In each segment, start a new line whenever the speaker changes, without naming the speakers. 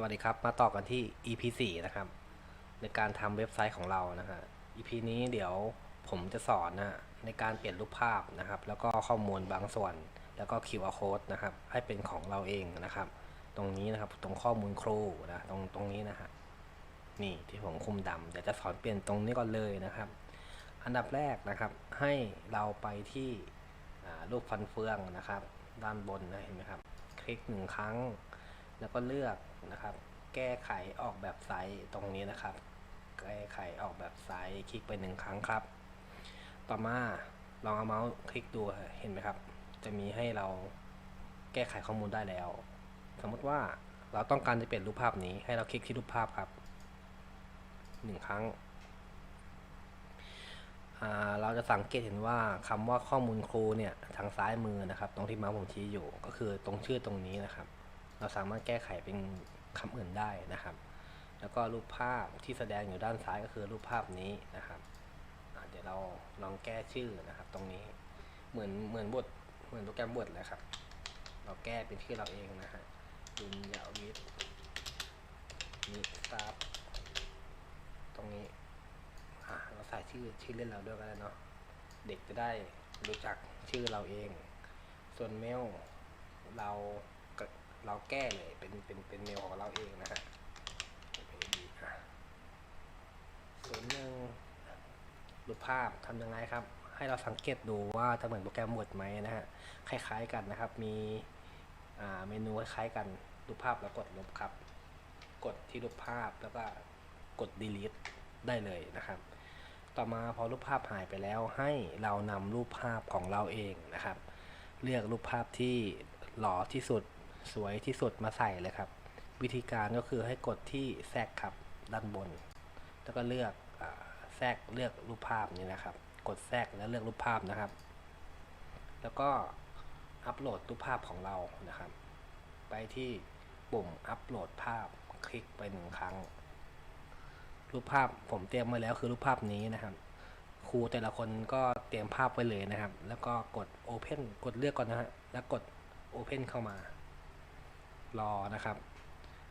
สวัสดีครับ มาต่อกันที่ EP 4นะครับ ในการทำเว็บไซต์ของเรานะฮะ EP นี้เดี๋ยวผมจะสอนนะในการเปลี่ยนรูปภาพนะครับ แล้วก็ข้อมูลบางส่วน แล้วก็ QR code นะครับ ให้เป็นของเราเองนะครับ ตรงนี้นะครับ ตรงข้อมูลครูนะตรงตรงนี้นะฮะ นี่ที่ผมคุมดำเดี๋ยวจะสอนเปลี่ยนตรงนี้ก่อนเลยนะครับ อันดับแรกนะครับ ให้เราไปที่รูปฟันเฟืองนะครับ ด้านบนนะเห็นไหมครับ คลิกหนึ่งครั้ง แล้วก็เลือกนะครับ แก้ไขออกแบบไซส์ตรงนี้นะครับ แก้ไขออกแบบไซส์คลิกไปหนึ่งครั้งครับ ต่อมาลองเอาเมาส์คลิกดูเห็นไหมครับ จะมีให้เราแก้ไขข้อมูลได้แล้ว สมมติว่าเราต้องการจะเปลี่ยนรูปภาพนี้ให้เราคลิกที่รูปภาพครับหนึ่งครั้งเราจะสังเกตเห็นว่าคำว่าข้อมูลครูเนี่ยทางซ้ายมือนะครับ ตรงที่เมาส์ผมชี้อยู่ก็คือตรงชื่อตรงนี้นะครับ เราสามารถแก้ไขเป็นคำอื่นได้นะครับ แล้วก็รูปภาพที่แสดงอยู่ด้านซ้ายก็คือรูปภาพนี้นะครับเดี๋ยวเราลองแก้ชื่อนะครับ ตรงนี้เหมือนเหมือนบทเหมือนโปรแกรมบทเลยครับ เราแก้เป็นชื่อเราเองนะฮะดุลยวิทย์นิทราบตรงนี้อะเราใส่ชื่อชื่อเล่นเราด้วยก็ได้เนาะเด็กจะได้รู้จักชื่อเราเอง ส่วนเมลเรา แก้เลยเป็นเป็นเป็นเมลของเราเองนะฮะส่วนหนึ่งรูปภาพทำยังไงครับ ให้เราสังเกตดูว่าจะเหมือนโปรแกรม Word ไหมนะฮะคล้ายๆกันนะครับ มีเมนูคล้ายๆกันรูปภาพแล้วกดลบครับ กดที่รูปภาพแล้วก็กด delete ได้เลยนะครับ ต่อมาพอรูปภาพหายไปแล้วให้เรานำรูปภาพของเราเองนะครับ เลือกรูปภาพที่หล่อที่สุด สวยที่สุดมาใส่เลยครับ วิธีการก็คือให้กดที่แทรกครับด้านบน แล้วก็เลือกอแทรกเลือกรูปภาพนี้นะครับ กดแทรกแล้วเลือกรูปภาพนะครับ แล้วก็อัปโหลดรูปภาพของเรานะครับ ไปที่ปุ่มอัปโหลดภาพคลิกไปหนึ่งครั้ง รูปภาพผมเตรียมไว้แล้วคือรูปภาพนี้นะครับครูแต่ละคนก็เตรียมภาพไว้เลยนะครับ แล้วก็กด Open กดเลือกก่อนนะฮะ แล้วกด Open เข้ามา รอนะครับ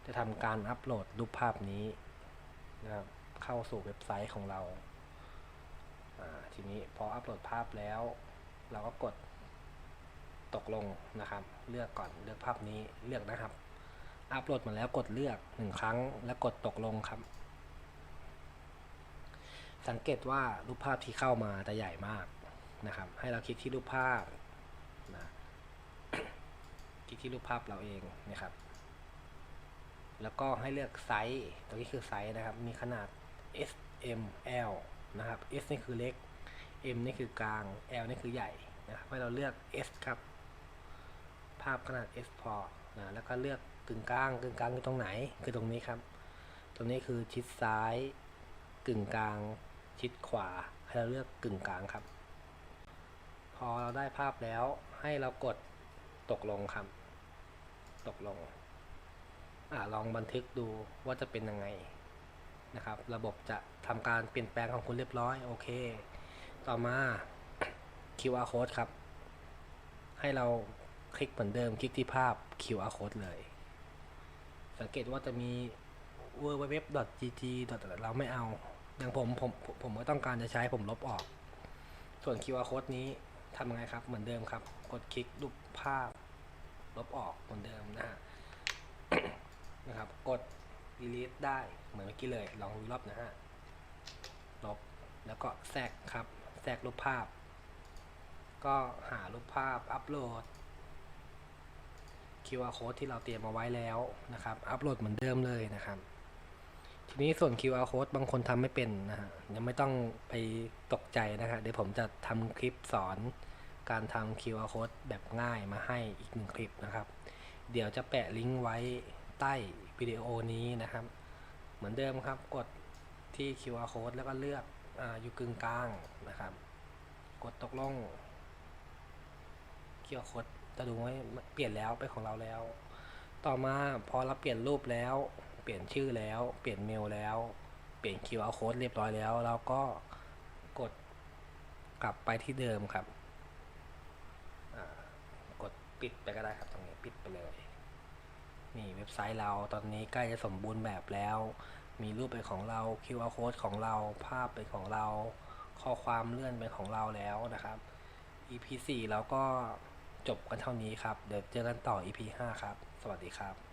จะทำการอัปโหลดรูปภาพนี้นะครับเข้าสู่เว็บไซต์ของเราทีนี้พออัปโหลดภาพแล้ว เราก็กดตกลงนะครับ เลือกก่อนเลือกภาพนี้เลือกนะครับ อัปโหลดมาแล้วกดเลือกหนึ่งครั้ง แล้วกดตกลงครับ สังเกตว่ารูปภาพที่เข้ามาจะใหญ่มากนะครับ ให้เราคลิกที่รูปภาพ ลิกที่รูปภาพเราเองนะครับ แล้วก็ให้เลือกไซส์ตรงนี้คือไซส์นะครับ มีขนาด S M L นะครับ S นี่คือเล็ก M นี่คือกลาง L นี่คือใหญ่นะครับ ให้เราเลือก S ครับ ภาพขนาด S พอนะแล้วก็เลือกกึ่งกลางกึ่งกลางคือตรงไหน คือตรงนี้ครับ ตรงนี้คือชิดซ้าย กึ่งกลาง ชิดขวา ให้เราเลือกกึ่งกลางครับ พอเราได้ภาพแล้วให้เรากดตกลงครับ ตกลงอ่าลองบันทึกดูว่าจะเป็นยังไงนะครับ ระบบจะทำการเปลี่ยนแปลงของคุณเรียบร้อย โอเค ต่อมา QR code ครับ ให้เราคลิกเหมือนเดิม คลิกที่ภาพ QR code เลย สังเกตว่าจะมี www.gg เราไม่เอา อย่างผมผมผมผมก็ต้องการจะใช้ผมลบออก ส่วน QR code นี้ทำยังไงครับ เหมือนเดิมครับ กดคลิกรูปภาพ ลบออกเหมือนเดิมนะฮะนะครับ กด delete ได้เหมือนเมื่อกี้เลย ลองดูรอบนะฮะ ลบ แล้วก็แทรกครับ แทรกรูปภาพ ก็หารูปภาพอัปโหลด QR code ที่เราเตรียมมาไว้แล้วนะครับ อัปโหลดเหมือนเดิมเลยนะครับ ทีนี้ส่วน QR code บางคนทำไม่เป็นนะฮะ ยังไม่ต้องไปตกใจนะฮะ เดี๋ยวผมจะทำคลิปสอน การทำ QR code แบบง่ายมาให้อีกหนึ่งคลิปนะครับ เดี๋ยวจะแปะลิงก์ไว้ใต้วิดีโอนี้นะครับ เหมือนเดิมครับกดที่ QR code แล้วก็เลือกออยู่กึ่งกลางนะครับ กดตกลง QR code จะดูว่าเปลี่ยนแล้วเป็นของเราแล้ว ต่อมาพอเราเปลี่ยนรูปแล้ว เปลี่ยนชื่อแล้ว เปลี่ยนเมลแล้ว เปลี่ยน QR code เรียบร้อยแล้ว เราก็กดกลับไปที่เดิมครับ ปิดไปก็ได้ครับตรงนี้ปิดไปเลย นี่เว็บไซต์เราตอนนี้ใกล้จะสมบูรณ์แบบแล้ว มีรูปเป็นของเรา QR code ของเรา ภาพเป็นของเรา ข้อความเลื่อนเป็นของเราแล้วนะครับ EP 4เราก็จบกันเท่านี้ครับ เดี๋ยวเจอกันต่อ EP 5 ครับ สวัสดีครับ